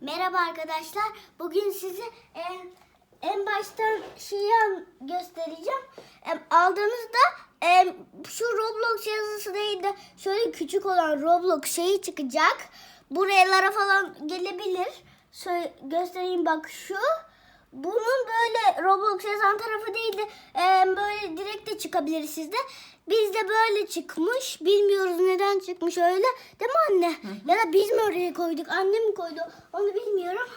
Merhaba arkadaşlar. Bugün size en, en baştan şeyi göstereceğim. Aldığınızda şu Roblox yazısı değil de şöyle küçük olan Roblox şeyi çıkacak. Buralara falan gelebilir. Şöyle göstereyim bak şu. Bunun böyle Roblox yazan tarafı değil de böyle direkt de çıkabilir sizde. Bizde böyle çıkmış. Bilmiyoruz neden çıkmış öyle. Değil mi anne? Ya da biz mi oraya koyduk? Annem mi koydu? Onu bilmiyorum.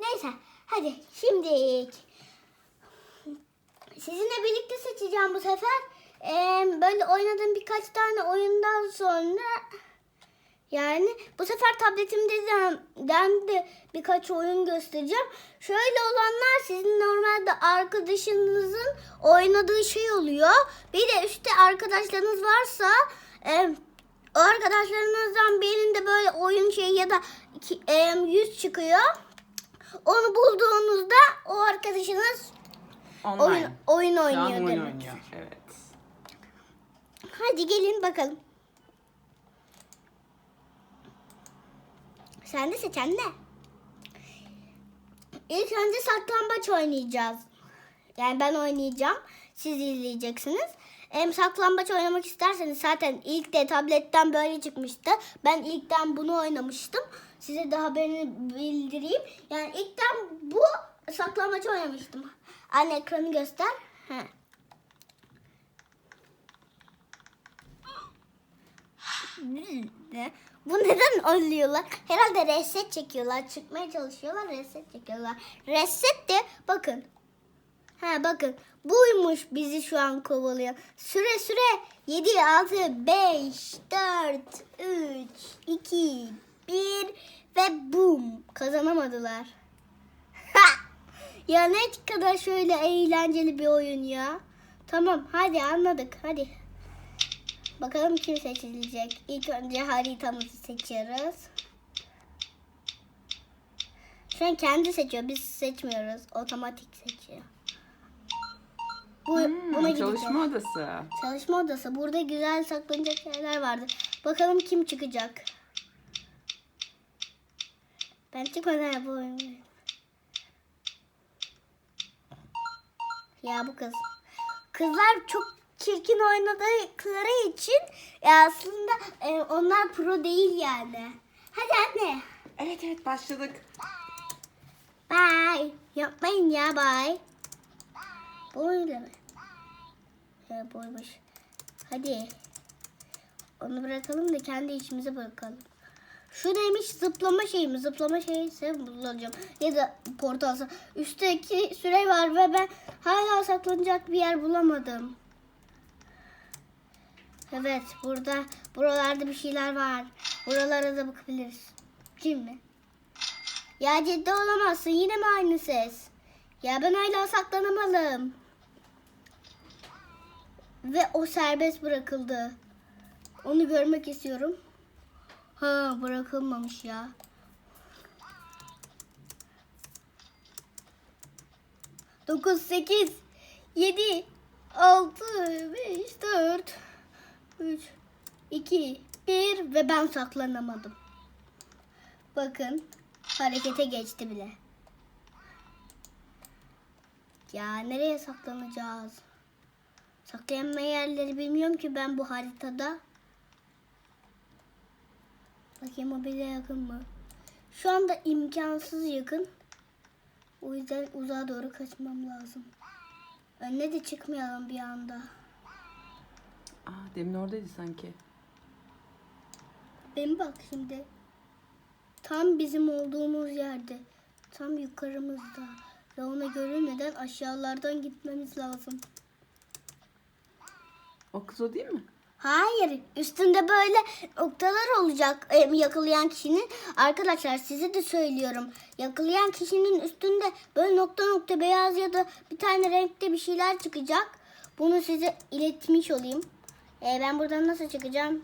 Neyse. Hadi şimdi sizinle birlikte seçeceğim bu sefer. Ee, böyle oynadığım birkaç tane oyundan sonra yani bu sefer tabletimde de, birkaç oyun göstereceğim. Şöyle olanlar sizin normalde arkadaşınızın oynadığı şey oluyor. Bir de üstte arkadaşlarınız varsa e, arkadaşlarınızdan birinde böyle oyun şeyi ya da e, yüz çıkıyor. Onu bulduğunuzda o arkadaşınız Online. oyun, oyun oynuyor oyun oynuyor. Evet. Hadi gelin bakalım. Sen de seç anne. İlk önce saklambaç oynayacağız. Yani ben oynayacağım. Siz izleyeceksiniz. Hem saklambaç oynamak isterseniz zaten ilk de tabletten böyle çıkmıştı. Ben ilkten bunu oynamıştım. Size de haberini bildireyim. Yani ilkten bu saklambaç oynamıştım. Anne ekranı göster. He. Bu neden oluyorlar? Herhalde reset çekiyorlar. Çıkmaya çalışıyorlar. Reset çekiyorlar. Reset de bakın. Ha bakın. Buymuş bizi şu an kovalıyor. Süre süre. 7, 6, 5, 4, 3, 2, 1 ve boom. Kazanamadılar. Ha! Ya ne kadar şöyle eğlenceli bir oyun ya. Tamam hadi anladık hadi. Bakalım kim seçilecek. İlk önce haritamızı seçiyoruz. Şu an kendi seçiyor. Biz seçmiyoruz. Otomatik seçiyor. Bu, Hmm, buna gideceğiz. çalışma odası. Çalışma odası. Burada güzel saklanacak yerler vardı. Bakalım kim çıkacak. Ben çıkmadan bu oyunu. Ya bu kız. Kızlar çok çirkin oynadıkları için e, aslında e, onlar pro değil yani. Hadi anne. Evet evet başladık. Bye. Yapmayın ya bye. Böyle mi? He boymuş. Hadi. Onu bırakalım da kendi içimize bırakalım. Şu neymiş zıplama şeyi mi? Zıplama şeyi ise bulacağım. Ya da portalsa. Üstteki süre var ve ben hala saklanacak bir yer bulamadım. Evet burada buralarda bir şeyler var. Buralara da bakabiliriz. Değil mi? Ya ciddi olamazsın. Yine mi aynı ses? Ya ben hala saklanamalım. Ve o serbest bırakıldı. Onu görmek istiyorum. Ha bırakılmamış ya. Dokuz, sekiz, yedi, altı, beş, dört, üç, iki, bir ve ben saklanamadım. Bakın harekete geçti bile. Ya nereye saklanacağız? Saklanma yerleri bilmiyorum ki ben bu haritada. Bakayım o bize yakın mı? Şu anda imkansız yakın. O yüzden uzağa doğru kaçmam lazım. Önüne de çıkmayalım bir anda. Aa, demin oradaydı sanki. Ben bak şimdi. Tam bizim olduğumuz yerde. Tam yukarımızda. Ve ona görünmeden aşağılardan gitmemiz lazım. O kız o değil mi? Hayır. Üstünde böyle noktalar olacak e, yakalayan kişinin. Arkadaşlar size de söylüyorum. Yakalayan kişinin üstünde böyle nokta nokta beyaz ya da bir tane renkte bir şeyler çıkacak. Bunu size iletmiş olayım. E, ben buradan nasıl çıkacağım?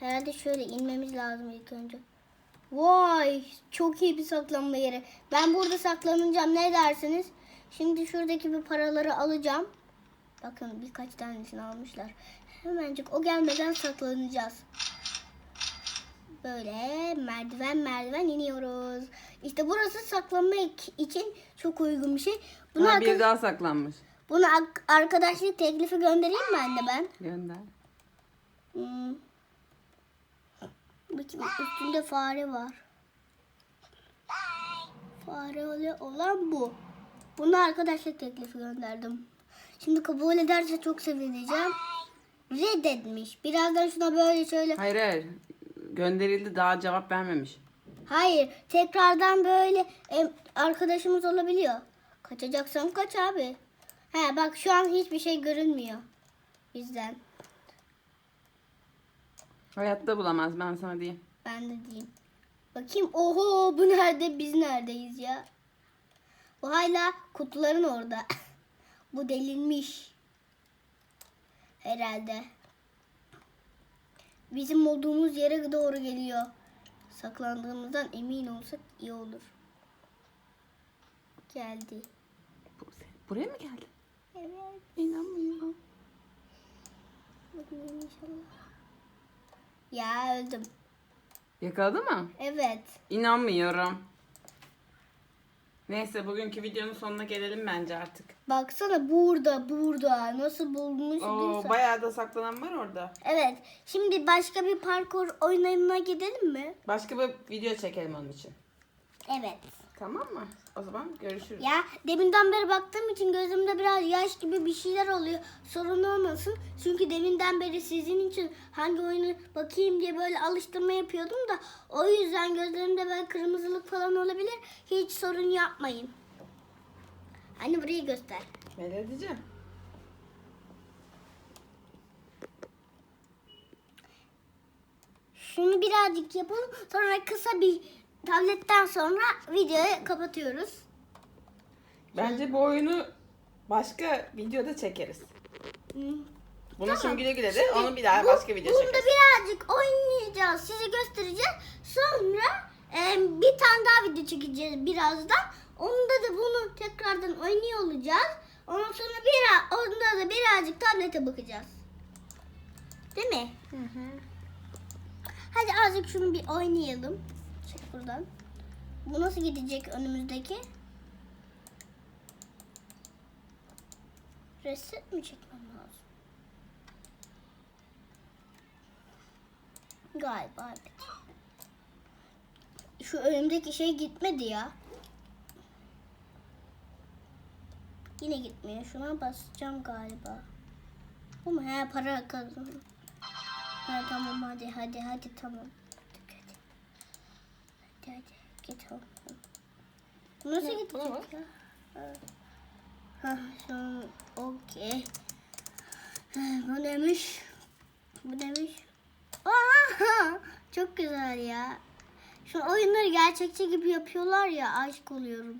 Herhalde şöyle inmemiz lazım ilk önce. Vay çok iyi bir saklanma yeri. Ben burada saklanacağım ne dersiniz? Şimdi şuradaki bir paraları alacağım. Bakın birkaç tanesini almışlar. Hemencik o gelmeden saklanacağız. Böyle merdiven merdiven iniyoruz. İşte burası saklanmak için çok uygun bir şey. Bunu, Ha, bir daha saklanmış. Bunu arkadaşlık teklifi göndereyim mi anne ben? Gönder. Hmm. Bakayım üstünde fare var. Fare olan bu. Bunu arkadaşlık teklifi gönderdim. Şimdi kabul ederse çok sevineceğim. Reddetmiş. Birazdan şuna böyle şöyle. Hayır hayır. Gönderildi daha cevap vermemiş. Hayır. Tekrardan böyle arkadaşımız olabiliyor. Kaçacaksan kaç abi. He bak şu an hiçbir şey görünmüyor. Bizden. Hayatta bulamaz ben sana diyeyim. Ben de diyeyim. Bakayım oho bu nerede biz neredeyiz ya? Bu hala kutuların orada. bu delinmiş. Herhalde. Bizim olduğumuz yere doğru geliyor. Saklandığımızdan emin olsak iyi olur. Geldi. Bu- Buraya mı geldi? Evet. İnanmıyorum. Bakayım inşallah. Ya öldüm. Yakaladı mı? Evet. İnanmıyorum. Neyse bugünkü videonun sonuna gelelim bence artık. Baksana burada burada nasıl bulmuş Oo, bayağı da saklanan var orada. Evet. Şimdi başka bir parkur oyununa gidelim mi? Başka bir video çekelim onun için. Evet. Tamam mı? O zaman görüşürüz. Ya deminden beri baktığım için gözümde biraz yaş gibi bir şeyler oluyor. Sorun olmasın. Çünkü deminden beri sizin için hangi oyunu bakayım diye böyle alıştırma yapıyordum da o yüzden gözlerimde böyle kırmızılık falan olabilir. Hiç sorun yapmayın. Hani burayı göster. Melodiciğim. Şunu birazcık yapalım. Sonra kısa bir tabletten sonra videoyu kapatıyoruz. Bence bu oyunu başka videoda çekeriz. Hmm. Buna şimdi güle güle de Şimdi onu bir daha bu- başka video Bunda çekeriz. birazcık oynayacağız. Size göstereceğiz. Sonra e, bir tane daha video çekeceğiz birazdan. Onda da bunu tekrardan oynuyor olacağız. Ondan sonra biraz, onda da birazcık tablete bakacağız. Değil mi? Hı hı. Hadi azıcık şunu bir oynayalım. Buradan. Bu nasıl gidecek önümüzdeki? Reset mi çekmem lazım? Galiba evet. Şu önümdeki şey gitmedi ya. Yine gitmiyor. Şuna basacağım galiba. Bu mu? He para kazandım. Ha, tamam hadi hadi hadi tamam. Hadi hadi. Git oğlum. Nasıl Ya, gidecek ya? Ha. An okey. Bu demiş. Bu demiş. Aa, çok güzel ya. Şu oyunları gerçekçi gibi yapıyorlar ya aşık oluyorum.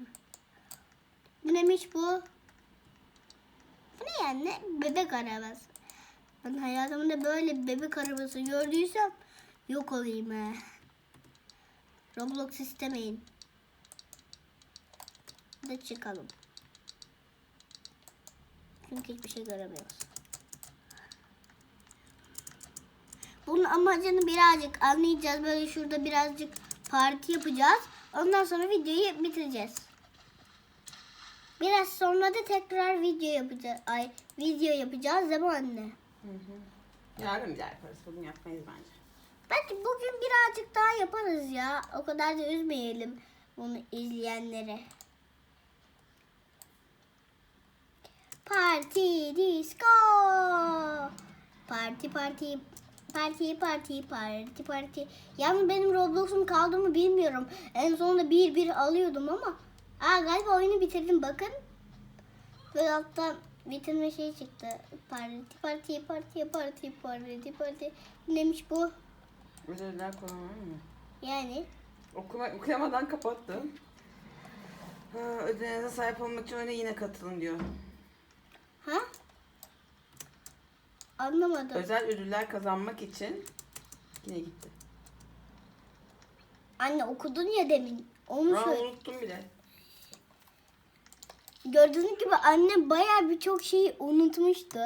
Bu neymiş bu? Bu ne yani? Bebek arabası. Ben hayatımda böyle bir bebek arabası gördüysem yok olayım he. Roblox istemeyin. Hadi çıkalım. Çünkü hiçbir şey göremiyoruz. Bunun amacını birazcık anlayacağız. Böyle şurada birazcık parti yapacağız. Ondan sonra videoyu bitireceğiz. Biraz sonra da tekrar video yapacağız. Ay video yapacağız değil mi anne? Hı hı. Yarın bir yaparız. Bugün yapmayız bence. Belki bugün birazcık daha yaparız ya. O kadar da üzmeyelim bunu izleyenlere. Parti disco. Parti parti parti parti parti parti. Yalnız benim Roblox'um kaldı mı bilmiyorum. En sonunda bir bir alıyordum ama. Aa galiba oyunu bitirdim bakın. Böyle alttan bitirme şey çıktı. Parti parti parti parti parti parti. Neymiş bu? Ödevler falan var mı? Yani Okuma, okuyamadan kapattım. Ha, ödevinize sahip olmak için oyuna yine katılın diyor. ha? Anlamadım. Özel ödüller kazanmak için yine gitti. Anne okudun ya demin. Onu Aa, söyle. unuttum bile. Gördüğünüz gibi anne bayağı birçok şeyi unutmuştu.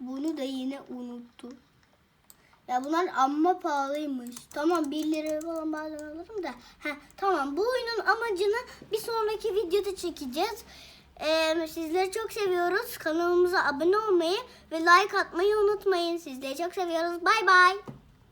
Bunu da yine unuttu. Ya bunlar amma pahalıymış. Tamam 1 lira falan bazen alırım da. Heh, tamam bu oyunun amacını bir sonraki videoda çekeceğiz. Ee, sizleri çok seviyoruz. Kanalımıza abone olmayı ve like atmayı unutmayın. Sizleri çok seviyoruz. Bay bay.